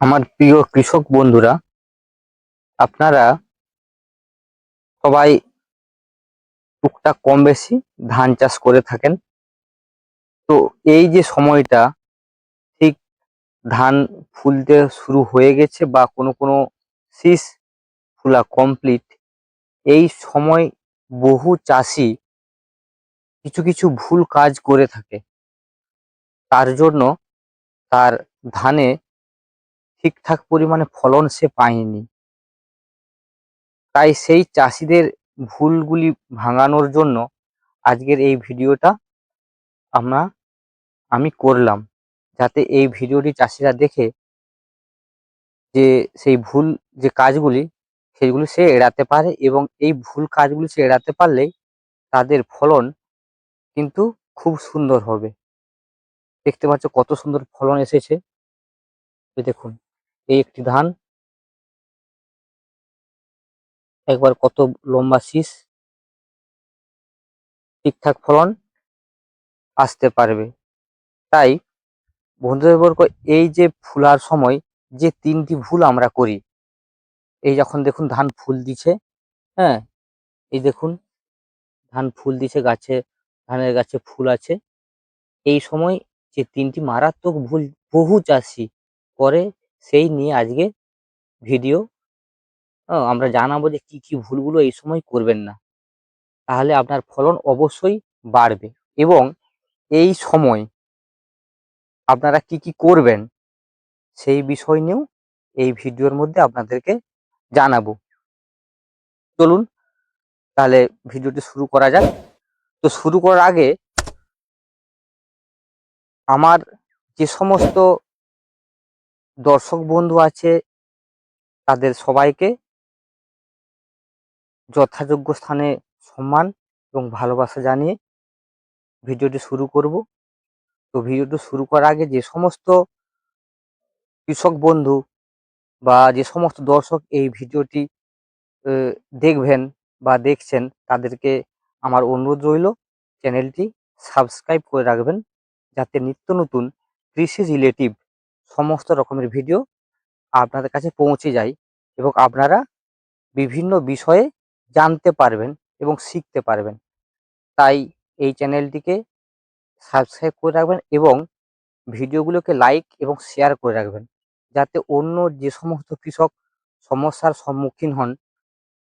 আমার প্রিয় কৃষক বন্ধুরা, আপনারা সবাই টুকটাক কম বেশি ধান চাষ করে থাকেন। তো এই যে সময়টা, ঠিক ধান ফুলতে শুরু হয়ে গেছে বা কোনো কোনো শীষ ফুলা কমপ্লিট এই সময় বহু চাষি কিছু কিছু ভুল কাজ করে থাকে। তার জন্য তার ধানে ঠিকঠাক পরিমাণে ফলন সে পায়নি। তাই সেই চাষিদের ভুলগুলি ভাঙানোর জন্য আজকের এই ভিডিওটা আমরা, আমি করলাম। যাতে এই ভিডিওটি চাষিরা দেখে যে সেই ভুল যে কাজগুলি, সেগুলি সে এড়াতে পারে এবং এই ভুল কাজগুলি সে এড়াতে পারলেই তাদের ফলন কিন্তু খুব সুন্দর হবে। দেখতে পাচ্ছ কত সুন্দর ফলন এসেছে। দেখুন। এই একটি ধান। একবার কত লম্বা শীষ। ঠিকঠাক ফলন আসতে পারবে। তাই বন্ধুবর্গ এই যে ফুলার সময়, যে তিনটি ভুল আমরা করি, এই যখন দেখুন ধান ফুল দিছে হ্যাঁ এই দেখুন ধান ফুল দিছে, গাছে, ধানের গাছে ফুল আছে। এই সময় যে তিনটি মারাত্মক ভুল, বহু চাষি করে সেই নিয়ে আজকে ভিডিও আমরা জানাব যে কি কি ভুলগুলো এই সময় করবেন না। তাহলে আপনার ফলন অবশ্যই বাড়বে এবং এই সময় আপনারা কি কি করবেন সেই বিষয় নিয়েও এই ভিডিওর মধ্যে আপনাদেরকে জানাব। চলুন, তাহলে ভিডিওটি শুরু করা যাক। তো শুরু করার আগে আমার যে সমস্ত দর্শক বন্ধু আছে, তাদের সবাইকে যথাযোগ্য স্থানে সম্মান এবং ভালোবাসা জানিয়ে ভিডিওটি শুরু করব। তো ভিডিওটি শুরু করার আগে যে সমস্ত কৃষক বন্ধু বা যে সমস্ত দর্শক এই ভিডিওটি দেখবেন বা দেখছেন, তাদেরকে আমার অনুরোধ রইল চ্যানেলটি সাবস্ক্রাইব করে রাখবেন যাতে নিত্য নতুন কৃষি রিলেটিভ সমস্ত রকমের ভিডিও আপনাদের কাছে পৌঁছে যায় এবং আপনারা বিভিন্ন বিষয়ে জানতে পারবেন এবং শিখতে পারবেন। তাই এই চ্যানেলটিকে সাবস্ক্রাইব করে রাখবেন এবং ভিডিওগুলোকে লাইক এবং শেয়ার করে রাখবেন যাতে অন্য যে সমস্ত কৃষক সমস্যার সম্মুখীন হন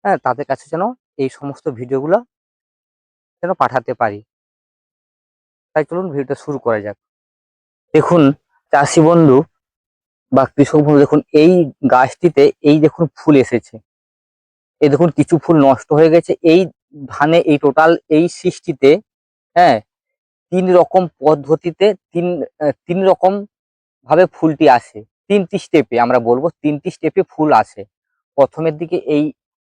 হ্যাঁ তাদের কাছে যেন এই সমস্ত ভিডিওগুলো যেন পাঠাতে পারি। তাই চলুন ভিডিওটা শুরু করা যাক। দেখুন চাষি বন্ধু বা কৃষক বন্ধু, দেখুন এই গাছটিতে এই দেখুন ফুল এসেছে। এই দেখুন কিছু ফুল নষ্ট হয়ে গেছে। এই ধানে এই টোটাল এই সৃষ্টিতে হ্যাঁ তিন রকম পদ্ধতিতে তিন তিন রকম ভাবে ফুলটি আসে। তিনটি স্টেপে আমরা বলব তিনটি স্টেপে ফুল আসে। প্রথমের দিকে এই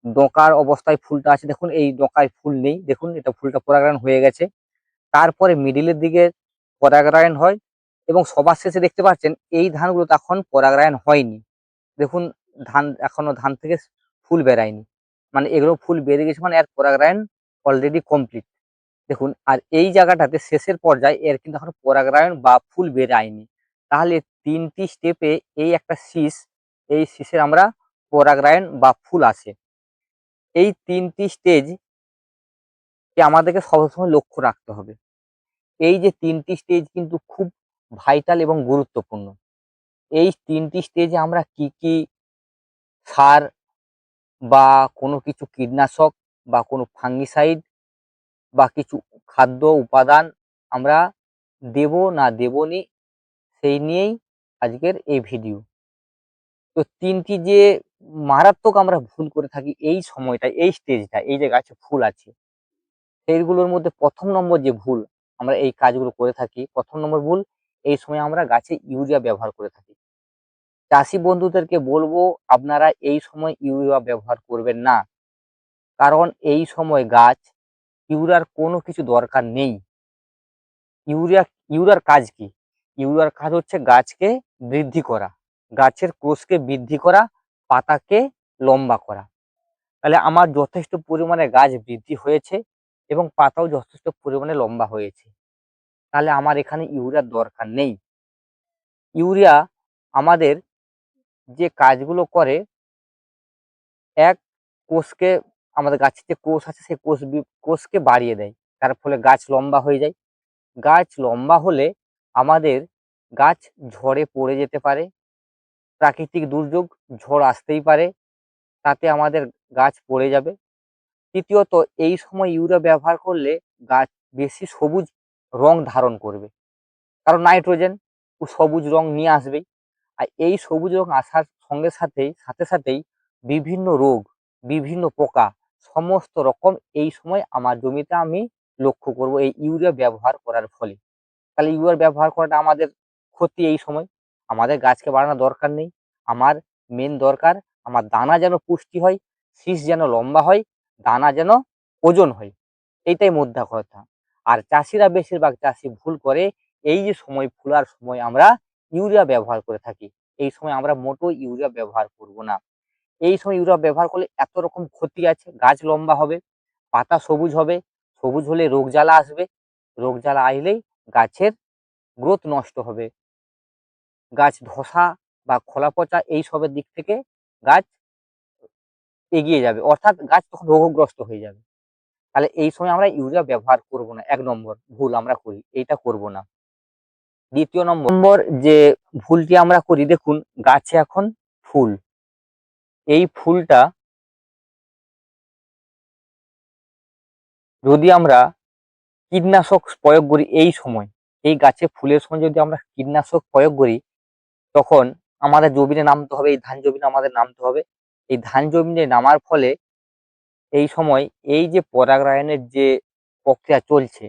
ডোকার অবস্থায় ফুলটা আছে। দেখুন এই ডোকায় ফুল নেই। দেখুন এটা ফুলটা পরাগায়ন হয়ে গেছে। তারপরে মিডিলের দিকে পরাগায়ন হয়। এবং সবার শেষে দেখতে পাচ্ছেন এই ধানগুলো তখন পরাগায়ন হয়নি। দেখুন, ধান এখনও ধান থেকে ফুল বেরায়নি। মানে এগুলো ফুল বেরিয়ে গেছে মানে এর পরাগায়ন অলরেডি কমপ্লিট দেখুন, আর এই জায়গাটাতে শেষের পর্যায়ে এর কিন্তু এখন পরাগায়ন বা ফুল বেরায়নি। তাহলে তিনটি স্টেপে এই একটা শীষ, এই শীষের আমরা পরাগায়ন বা ফুল আসে এই তিনটি স্টেজ আমাদেরকে সবসময় লক্ষ্য রাখতে হবে। এই যে তিনটি স্টেজ কিন্তু খুব ভাইটাল এবং গুরুত্বপূর্ণ। এই তিনটি স্টেজে আমরা কি কি সার বা কোনো কিছু কীটনাশক বা কোনো ফাঙ্গিসাইড বা কিছু খাদ্য উপাদান আমরা দেব না দেবনি সেই নিয়েই আজকের এই ভিডিও তো তিনটি যে মারাত্মক আমরা ভুল করে থাকি এই সময়টা, এই স্টেজটা এই যে গাছে ফুল আছে, সেইগুলোর মধ্যে প্রথম নম্বর যে ভুল আমরা এই কাজগুলো করে থাকি, প্রথম নম্বর ভুল এই সময় আমরা গাছে ইউরিয়া ব্যবহার করে থাকি। চাষি বন্ধুদেরকে বলব, আপনারা এই সময় ইউরিয়া ব্যবহার করবেন না। কারণ এই সময় গাছ ইউরিয়ার কোনো কিছু দরকার নেই। ইউরিয়া, ইউরিয়ার কাজ কি? ইউরিয়ার কাজ হচ্ছে গাছকে বৃদ্ধি করা, গাছের কোষকে বৃদ্ধি করা, পাতাকে লম্বা করা। তাহলে আমার যথেষ্ট পরিমাণে গাছ বৃদ্ধি হয়েছে এবং পাতাও যথেষ্ট পরিমাণে লম্বা হয়েছে। তাহলে আমার এখানে ইউরিয়ার দরকার নেই। ইউরিয়া আমাদের যে কাজগুলো করে, এক কোষকে, আমাদের গাছের যে কোষ আছে সেই কোষ কোষকে বাড়িয়ে দেয়। তার ফলে গাছ লম্বা হয়ে যায়। গাছ লম্বা হলে আমাদের গাছ ঝড়ে পড়ে যেতে পারে। প্রাকৃতিক দুর্যোগ, ঝড় আসতেই পারে। তাতে আমাদের গাছ পড়ে যাবে। তৃতীয়ত, এই সময় ইউরিয়া ব্যবহার করলে গাছ বেশি সবুজ রং ধারণ করবে। কারণ নাইট্রোজেন ও সবুজ রং নিয়ে আসবেই। আর এই সবুজ রং আসার সঙ্গে সাথেই, সাথে সাথেই বিভিন্ন রোগ, বিভিন্ন পোকা, সমস্ত রকম এই সময় আমার জমিতে আমি লক্ষ্য করব এই ইউরিয়া ব্যবহার করার ফলে। তাহলে ইউরিয়া ব্যবহার করাটা আমাদের ক্ষতি এই সময়। আমাদের গাছকে বাড়ানোর দরকার নেই। আমার মেন দরকার, আমার দানা যেন পুষ্টি হয়, শীষ যেন লম্বা হয়, দানা যেন ওজন হয়। এইটাই মোদ্দা কথা। আর চাষিরা বেশিরভাগ চাষি ভুল করে এই যে সময় ফুলার সময় আমরা ইউরিয়া ব্যবহার করে থাকি। এই সময় আমরা মোটো ইউরিয়া ব্যবহার করব না। এই সময় ইউরিয়া ব্যবহার করলে এত রকম ক্ষতি আছে, গাছ লম্বা হবে, পাতা সবুজ হবে, সবুজ হলে রোগ জ্বালা আসবে, রোগ জ্বালা আসলেই গাছের গ্রোথ নষ্ট হবে। গাছ ধসা বা খোলা পচা এই সবের দিক থেকে গাছ এগিয়ে যাবে, অর্থাৎ গাছ তখন রোগগ্রস্ত হয়ে যাবে। তাহলে এই সময় আমরা ইউরিয়া ব্যবহার করব না। এক নম্বর, ভুল আমরা করি, এইটা করব না। দ্বিতীয় নম্বর যে ভুলটি আমরা করি, দেখুন, গাছে এখন ফুল। এই ফুলটা যদি আমরা কীটনাশক প্রয়োগ করি এই সময়, এই গাছে ফুলের সময় যদি আমরা কীটনাশক প্রয়োগ করি, তখন আমাদের জমিনে নামতে হবে, এই ধান জমিনে আমাদের নামতে হবে। এই ধান জমিনে নামার ফলে এই সময় এই যে পরাগায়নের যে প্রক্রিয়া চলছে,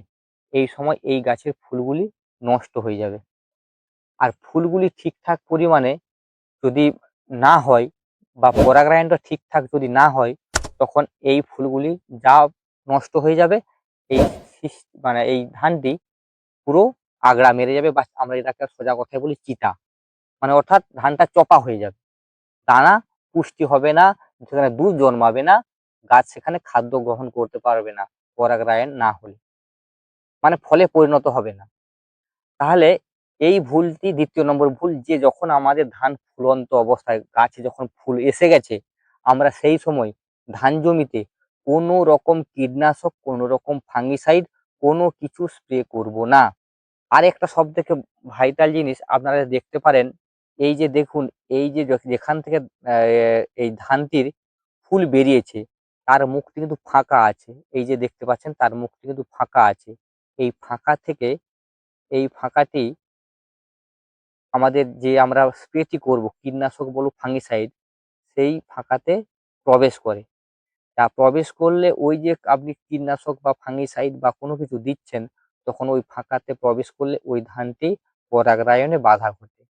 এই সময় এই গাছের ফুলগুলি নষ্ট হয়ে যাবে। আর ফুলগুলি ঠিকঠাক পরিমাণে যদি না হয় বা পরাগায়নটা ঠিকঠাক যদি না হয়, তখন এই ফুলগুলি যা নষ্ট হয়ে যাবে, এই মানে এই ধানটি পুরো আগড়া মেরে যাবে বা আমরা এটাকে সোজা কথায় বলি চিতা। মানে অর্থাৎ ধানটা চপা হয়ে যাবে। দানা পুষ্টি হবে না, সেখানে দুধ জন্মাবে না গাছ সেখানে খাদ্য গ্রহণ করতে পারবে না, পরাগায়ন না হলে। মানে ফলে পরিণত হবে না। তাহলে এই ভুলটি দ্বিতীয় নম্বর ভুল, যে যখন আমাদের ধান ফুলন্ত অবস্থায়, গাছে যখন ফুল এসে গেছে, আমরা সেই সময় ধান জমিতে কোনো রকম কীটনাশক, কোনো রকম ফাঙ্গিসাইড কোনো কিছু স্প্রে করব না। আর একটা সব থেকে ভাইটাল জিনিস আপনারা দেখতে পারেন, এই যে দেখুন, এই যে যেখান থেকে এই ধানটির ফুল বেরিয়েছে তার মুখটি কিন্তু ফাঁকা আছে। এই যে দেখতে পাচ্ছেন, তার মুখটি কিন্তু ফাঁকা আছে। এই ফাঁকা থেকে, এই ফাঁকাটি আমাদের যে আমরা স্প্রেটি করব, কীটনাশক বলুক ফাঙ্গিসাইড সেই ফাঁকাতে প্রবেশ করে। তা প্রবেশ করলে ওই যে আপনি কীটনাশক বা ফাঙ্গিসাইড বা কোনো কিছু দিচ্ছেন, তখন ওই ফাঁকাতে প্রবেশ করলে ওই ধানটি পরাগরায়নে বাধা ঘটে।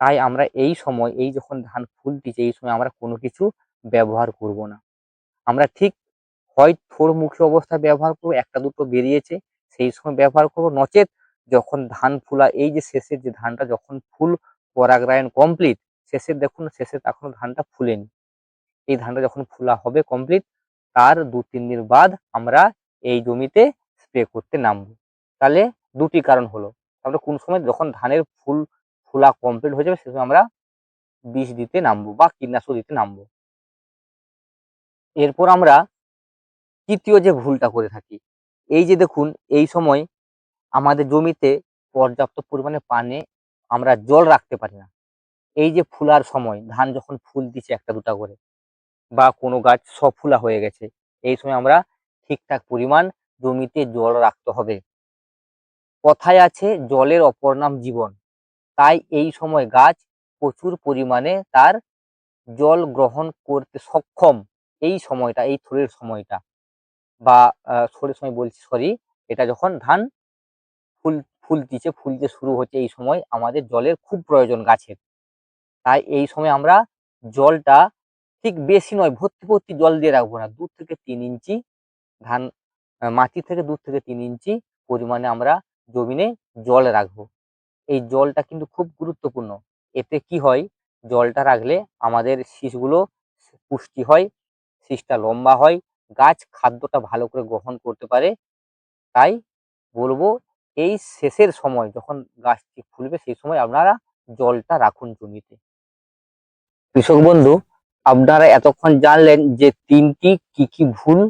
তাই আমরা এই সময়, এই যখন ধান ফুলতিছে এই সময় আমরা কোনো কিছু ব্যবহার করব না। আমরা ঠিক হয় থোড়মুখী অবস্থায় ব্যবহার করব, একটা দুটো বেরিয়েছে, সেই সময় ব্যবহার করব। নচেত যখন ধান ফুলা, এই যে শেষের যে ধানটা, যখন ফুল পরাগরায়ন কমপ্লিট শেষের দেখুন শেষে এখনও ধানটা ফুলেনি। এই ধানটা যখন ফুলা হবে কমপ্লিট তার দু তিন দিন বাদ আমরা এই জমিতে স্প্রে করতে নামবো। তাহলে দুটি কারণ হলো, আমরা কোন সময় যখন ধানের ফুল, ফুলা কমপ্লিট হয়ে যাবে, সে সময় আমরা বিষ দিতে নামবো বা কীটনাশক দিতে নামবো। এরপর আমরা তৃতীয় যে ভুলটা করে থাকি, এই যে দেখুন, এই সময় আমাদের জমিতে পর্যাপ্ত পরিমাণে পানি আমরা জল রাখতে পারি না। এই যে ফুলার সময়, ধান যখন ফুল দিচ্ছে একটা দুটা করে বা কোনো গাছ সফুলা হয়ে গেছে, এই সময় আমরা ঠিকঠাক পরিমাণ জমিতে জল রাখতে হবে। কথায় আছে, জলের অপর নাম জীবন। তাই এই সময় গাছ প্রচুর পরিমাণে তার জল গ্রহণ করতে সক্ষম। এই সময়টা এই থোড়ের সময়টা বা আহ, সময় বলছি সরি এটা যখন ধান ফুল ফুলতিছে ফুলতে শুরু হচ্ছে এই সময় আমাদের জলের খুব প্রয়োজন গাছের। তাই এই সময় আমরা জলটা ঠিক বেশি নয় ভর্তি ভর্তি জল দিয়ে রাখব না। দু থেকে তিন ইঞ্চি ধান মাটি থেকে দু থেকে তিন ইঞ্চি পরিমাণে আমরা জমিনে জল রাখব। এই জলটা কিন্তু খুব গুরুত্বপূর্ণ। এতে কি হয়? জলটা রাখলে আমাদের শীষগুলো পুষ্টি হয় শীষটা লম্বা হয়, গাছ খাদ্যটা ভালো করে গ্রহণ করতে পারে। তাই বলব, এই শেষের সময় যখন গাছটি ফুলবে, সেই সময় আপনারা জলটা রাখুন জমিতে। কৃষক বন্ধু, আপনারা এতক্ষণ জানলেন যে তিনটি কি কি ভুল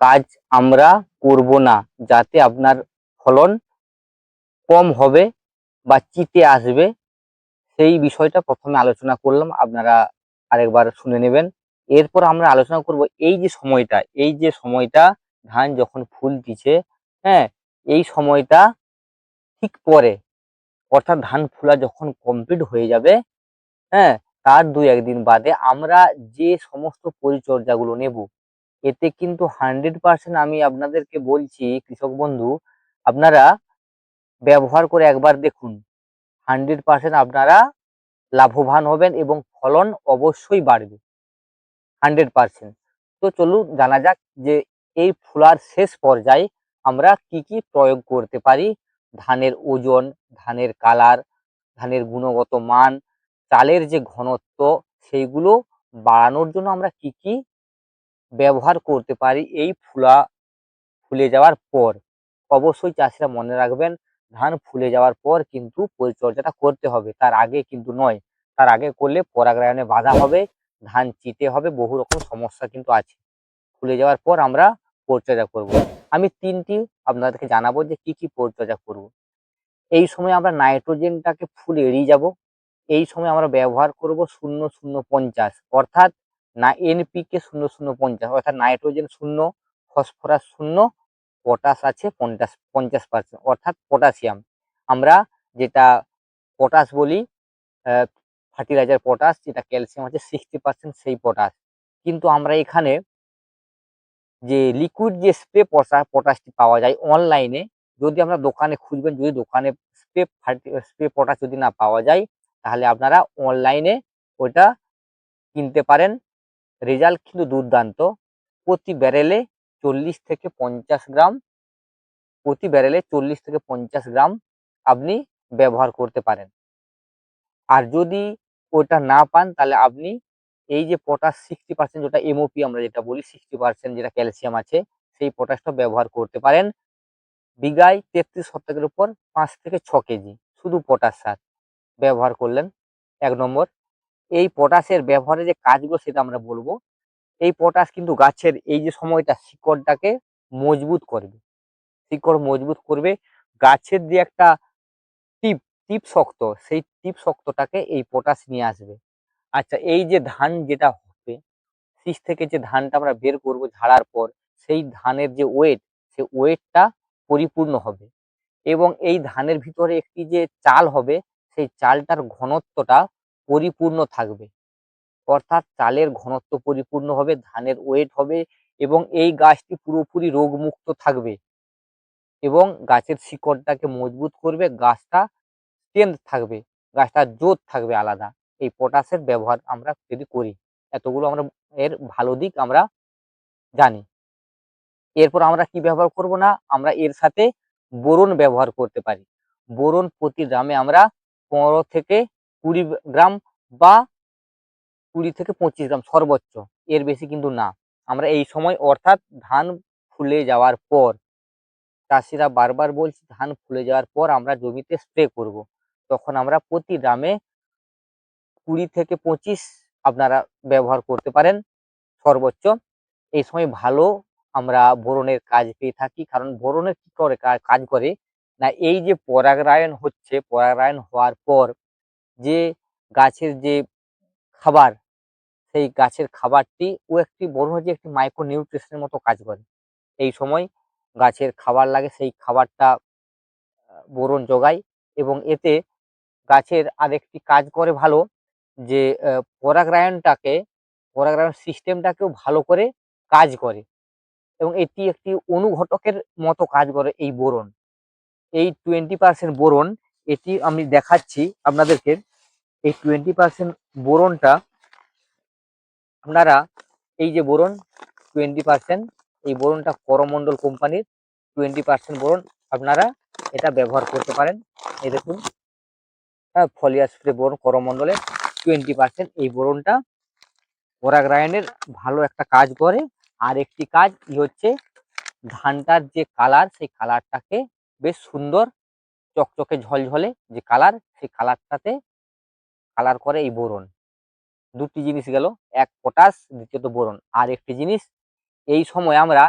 কাজ আমরা করব না, যাতে আপনার ফলন কম হবে বা চিতে আসবে। সেই বিষয়টা প্রথমে আলোচনা করলাম, আপনারা আরেকবার শুনে নেবেন। এরপর আমরা আলোচনা করব এই যে সময়টা, এই যে সময়টা ধান যখন ফুল দিছে হ্যাঁ এই সময়টা ঠিক পরে, অর্থাৎ ধান ফুলা যখন কমপ্লিট হয়ে যাবে হ্যাঁ তার দুই একদিন বাদে আমরা যে সমস্ত পরিচর্যাগুলো নেব, এতে কিন্তু হান্ড্রেড পার্সেন্ট আমি আপনাদেরকে বলছি, কৃষক বন্ধু, আপনারা ব্যবহার করে একবার দেখুন হান্ড্রেড পার্সেন্ট আপনারা লাভবান হবেন এবং ফলন অবশ্যই বাড়বে। Hundred percent. তো চলুন জানা যাক যে এই ফুলার শেষ পর্যায়ে আমরা কি কি প্রয়োগ করতে পারি। ধানের ওজন, ধানের কালার, ধানের গুণগত মান, চালের যে ঘনত্ব, সেইগুলো বাড়ানোর জন্য আমরা কি কি ব্যবহার করতে পারি এই ফুলা ফুলে যাওয়ার পর। অবশ্যই চাষিরা মনে রাখবেন, ধান ফুলে যাওয়ার পর কিন্তু পরিচর্যাটা করতে হবে। তার আগে কিন্তু নয়, তার আগে করলে পরাগরায়নে বাধা হবে। ধান চিটে হবে, বহু রকম সমস্যা কিন্তু আছে ফুলে যাওয়ার পর আমরা পরিচর্যা করব। আমি তিনটি আপনাদেরকে জানাব যে কি কি পরিচর্যা করব। এই সময় আমরা নাইট্রোজেনটাকে ফুল এড়িয়ে যাব এই সময় আমরা ব্যবহার করব শূন্য শূন্য পঞ্চাশ, অর্থাৎ না এনপিকে শূন্য শূন্য পঞ্চাশ, অর্থাৎ নাইট্রোজেন শূন্য, ফসফরাস শূন্য, পটাশ আছে পঞ্চাশ পঞ্চাশ পার্সেন্ট, অর্থাৎ পটাশিয়াম আমরা যেটা পটাশ বলি ফার্টিলাইজার পটাশ যেটা ক্যালসিয়াম আছে সিক্সটি পার্সেন্ট সেই পটাশ কিন্তু আমরা এখানে যে লিকুইড যে স্প্রে পটাশটি পাওয়া যায় অনলাইনে যদি আমরা দোকানে খুঁজবেন, যদি দোকানে স্প্রে ফার্টি স্প্রে পটাশ যদি না পাওয়া যায়, তাহলে আপনারা অনলাইনে ওটা কিনতে পারেন। রেজাল্ট কিন্তু দুর্দান্ত। প্রতি ব্যারেলে চল্লিশ থেকে পঞ্চাশ গ্রাম, প্রতি ব্যারেলে চল্লিশ থেকে পঞ্চাশ গ্রাম আপনি ব্যবহার করতে পারেন। আর যদি ওটা না পান, তাহলে আপনি এই যে পটাশ সিক্সটি পার্সেন্ট যেটা এমওপি আমরা যেটা বলি সিক্সটি পার্সেন্ট যেটা ক্যালসিয়াম আছে, সেই পটাশটা ব্যবহার করতে পারেন। বিঘায় তেত্রিশ শতকের উপর পাঁচ থেকে ছ কেজি, শুধু পটাশ সার ব্যবহার করলেন। এক নম্বর, এই পটাশের ব্যবহারে যে কাজগুলো সেটা আমরা বলব, এই পটাশ কিন্তু গাছের এই যে সময়টা শিকড়টাকে মজবুত করবে। শিকড় মজবুত করবে, গাছের যে একটা টিপ শক্ত, সেই টিপ শক্তটাকে এই পটাশ নিয়ে আসবে। আচ্ছা এই যে ধান যেটা হবে, শীষ থেকে যে ধানটা আমরা বের করব ঝাড়ার পর, সেই ধানের যে ওয়েট সেই ওয়েটটা পরিপূর্ণ হবে। এবং এই ধানের ভিতরে একটি যে চাল হবে, সেই চালটার ঘনত্বটা পরিপূর্ণ থাকবে। অর্থাৎ চালের ঘনত্ব পরিপূর্ণ হবে, ধানের ওয়েট হবে, এবং এই গাছটি পুরোপুরি রোগমুক্ত থাকবে। এবং গাছের শিকড়টাকে মজবুত করবে, গাছটা স্ট্রেংথ থাকবে, গাছটার জোর থাকবে আলাদা। এই পটাশের ব্যবহার আমরা যদি করি, এতগুলো আমরা এর ভালো দিক আমরা জানি। এরপর আমরা কি ব্যবহার করব না? আমরা এর সাথে বোরন ব্যবহার করতে পারি। বোরন প্রতি গ্রামে আমরা পনেরো থেকে কুড়ি গ্রাম বা কুড়ি থেকে পঁচিশ গ্রাম সর্বোচ্চ। এর বেশি কিন্তু না। আমরা এই সময় অর্থাৎ ধান ফুলে যাওয়ার পর, চাষিরা বারবার বলছি ধান ফুলে যাওয়ার পর আমরা জমিতে স্প্রে করব। তখন আমরা প্রতি গ্রামে কুড়ি থেকে পঁচিশ আপনারা ব্যবহার করতে পারেন সর্বোচ্চ। এই সময় ভালো আমরা বোরনের কাজ পেয়ে থাকি, কারণ বোরনের কি করে কাজ করে না, এই যে পরাগরায়ন হচ্ছে পরাগরায়ন হওয়ার পর যে গাছের যে খাবার, সেই গাছের খাবারটি, ও একটি বড় যে একটি মাইক্রো নিউট্রিশনের মতো কাজ করে। এই সময় গাছের খাবার লাগে, সেই খাবারটা বোরন জোগায় এবং এতে গাছের আরেকটি কাজ করে ভালো, যে পরাগরায়নটাকে পরাগরায়ন সিস্টেমটাকেও ভালো করে কাজ করে। এবং এটি একটি অনুঘটকের মতো কাজ করে এই বোরন। এই টোয়েন্টি পার্সেন্ট বোরন, এটি আমি দেখাচ্ছি আপনাদেরকে। এই টোয়েন্টি পার্সেন্ট বোরনটা আপনারা, এই যে বোরন টোয়েন্টি পার্সেন্ট এই বোরনটা করমণ্ডল কোম্পানির টোয়েন্টি পার্সেন্ট বোরন আপনারা এটা ব্যবহার করতে পারেন। এই দেখুন। হ্যাঁ ফলিয়া স্প্রে বোরন করমণ্ডলের টোয়েন্টি পার্সেন্ট এই বোরনটা পরাগরায়নের ভালো একটা কাজ করে। আর একটি কাজ ই হচ্ছে ধানটার যে কালার সেই কালারটাকে বেশ সুন্দর চকচকে ঝলঝলে যে কালার সেই কালারটাতে কালার করে এই বোরন দুটি জিনিস গেল, এক পটাশ দ্বিতীয়ত বোরন আর একটি জিনিস, এই সময় আমরা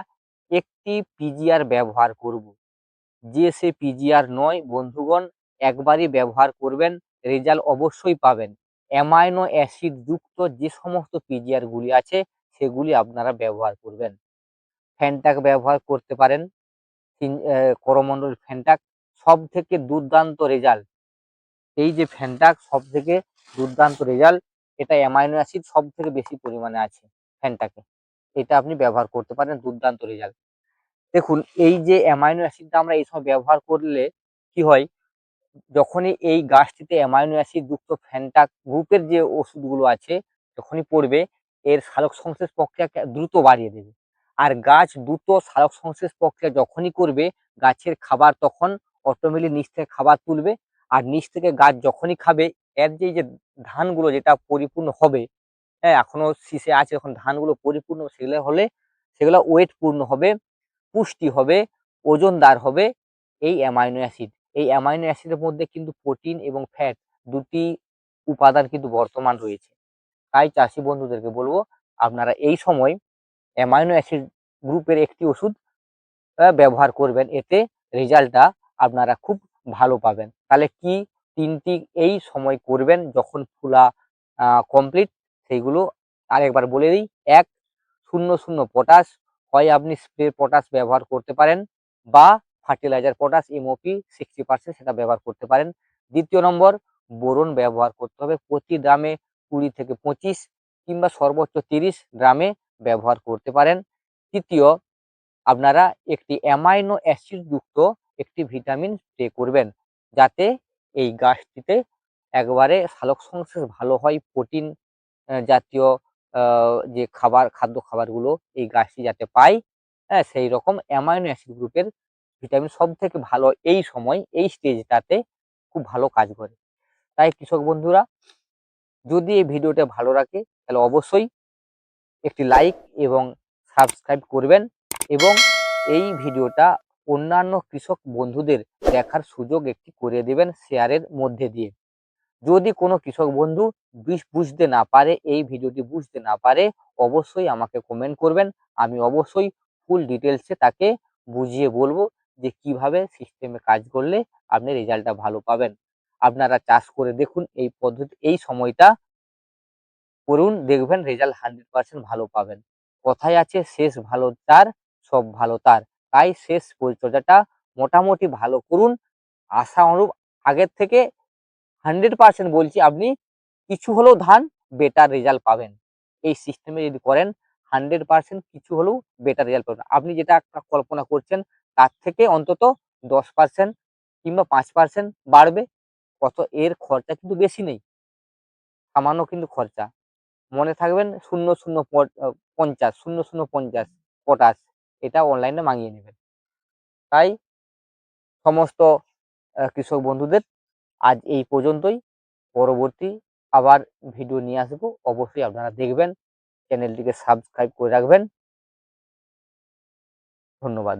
একটি পিজিআর ব্যবহার করব। যে সে পিজিআর নয়, বন্ধুগণ একবারই ব্যবহার করবেন, রেজাল্ট অবশ্যই পাবেন। অ্যামাইনো অ্যাসিড যুক্ত যে সমস্ত পিজিআর গুলি আছে, সেগুলি আপনারা ব্যবহার করবেন। ফ্যানটাক ব্যবহার করতে পারেন করমণ্ডল ফ্যানটাক। সব থেকে দুর্দান্ত রেজাল্ট, এই যে ফ্যানটাক সব থেকে দুর্দান্ত রেজাল্ট, এটা অ্যামাইনো অ্যাসিড সব থেকে বেশি পরিমাণে আছে ফ্যানটাকে। এটা আপনি ব্যবহার করতে পারেন, দুর্দান্ত রেজাল্ট। দেখুন, এই যে অ্যামাইনো অ্যাসিডটা আমরা এই সময় ব্যবহার করলে কি হয় যখনই এই গাছটিতে অ্যামাইনো অ্যাসিড যুক্ত ফ্যানটা গ্রুপের যে ওষুধগুলো আছে, যখনই পড়বে, এর সালোক সংশ্লেষ প্রক্রিয়াকে দ্রুত বাড়িয়ে দেবে। আর গাছ দ্রুত সালোক সংশ্লেষ প্রক্রিয়া যখনই করবে, গাছের খাবার তখন অটোমেটিক নিচ থেকে খাবার তুলবে। আর নিচ থেকে গাছ যখনই খাবে, এর যে যে ধানগুলো যেটা পরিপূর্ণ হবে হ্যাঁ এখনও শীষে আছে যখন ধানগুলো পরিপূর্ণ সেগুলো হলে, সেগুলো ওয়েট পূর্ণ হবে, পুষ্টি হবে, ওজনদার হবে এই অ্যামাইনো অ্যাসিড এই অ্যামাইনো অ্যাসিডের মধ্যে কিন্তু প্রোটিন এবং ফ্যাট দুটি উপাদান কিন্তু বর্তমান রয়েছে। তাই চাষি বন্ধুদেরকে বলব, আপনারা এই সময় অ্যামাইনো অ্যাসিড গ্রুপের একটি ওষুধ ব্যবহার করবেন। এতে রেজাল্টটা আপনারা খুব ভালো পাবেন। তাহলে কি তিনটি এই সময় করবেন যখন ফুলা কমপ্লিট সেইগুলো আরেকবার বলে দিই। এক, শূন্য শূন্য পটাশ হয় আপনি স্প্রে পটাশ ব্যবহার করতে পারেন বা fertiliser, potash MOP sixty percent সেটা ব্যবহার করতে পারেন। দ্বিতীয় নম্বর, বোরন ব্যবহার করতে হবে। প্রতি গ্রামে কুড়ি থেকে পঁচিশ কিংবা সর্বোচ্চ তিরিশ গ্রামে ব্যবহার করতে পারেন। তৃতীয়, আপনারা একটি অ্যামাইনো অ্যাসিড যুক্ত একটি ভিটামিন স্প্রে করবেন যাতে এই গাছটিতে একবারে সালোক সংশ্লেষ ভালো হয়। প্রোটিন জাতীয় যে খাবার, খাদ্য খাবারগুলো এই গাছটি যাতে পায় হ্যাঁ সেই রকম অ্যামাইনো অ্যাসিড গ্রুপের ভিটামিন সব থেকে ভালো এই সময়, এই স্টেজটাতে খুব ভালো কাজ করে। তাই কৃষক বন্ধুরা, যদি এই ভিডিওটা ভালো রাখে তাহলে অবশ্যই একটি লাইক এবং সাবস্ক্রাইব করবেন এবং এই ভিডিওটা অন্যান্য কৃষক বন্ধুদের দেখার সুযোগ একটি করে দেবেন শেয়ারের মধ্যে দিয়ে। যদি কোনো কৃষক বন্ধু বুঝতে না পারে, এই ভিডিওটি বুঝতে না পারে, অবশ্যই আমাকে কমেন্ট করবেন। আমি অবশ্যই ফুল ডিটেলসে তাকে বুঝিয়ে বলব যে কীভাবে সিস্টেমে কাজ করলে আপনি রেজাল্টটা ভালো পাবেন। আপনারা চাষ করে দেখুন এই পদ্ধতি এই সময়টা করুন, দেখবেন রেজাল্ট হান্ড্রেড পার্সেন্ট ভালো পাবেন। কথায় আছে, শেষ ভালো তার, সব ভালো তার। তাই শেষ পরিচর্যাটা মোটামুটি ভালো করুন। আশা অনুরূপ আগের থেকে হান্ড্রেড পার্সেন্ট বলছি আপনি, কিছু হলেও ধান বেটার রেজাল্ট পাবেন। এই সিস্টেমে যদি করেন হান্ড্রেড পার্সেন্ট কিছু হলেও বেটার রেজাল্ট পাবেন। আপনি যেটা একটা কল্পনা করছেন তার থেকে অন্তত দশ পার্সেন্ট কিংবা পাঁচ পার্সেন্ট বাড়বে। কত এর খরচা কিন্তু বেশি নেই। সামান্য কিন্তু খরচা। মনে থাকবেন শূন্য শূন্য পঞ্চাশ, শূন্য শূন্য পঞ্চাশ, পটাশ এটা অনলাইনে মাঙিয়ে নেবেন। তাই সমস্ত কৃষক বন্ধুদের আজ এই পর্যন্তই। পরবর্তী আবার ভিডিও নিয়ে আসব। অবশ্যই আপনারা দেখবেন চ্যানেলটিকে সাবস্ক্রাইব করে রাখবেন। ধন্যবাদ।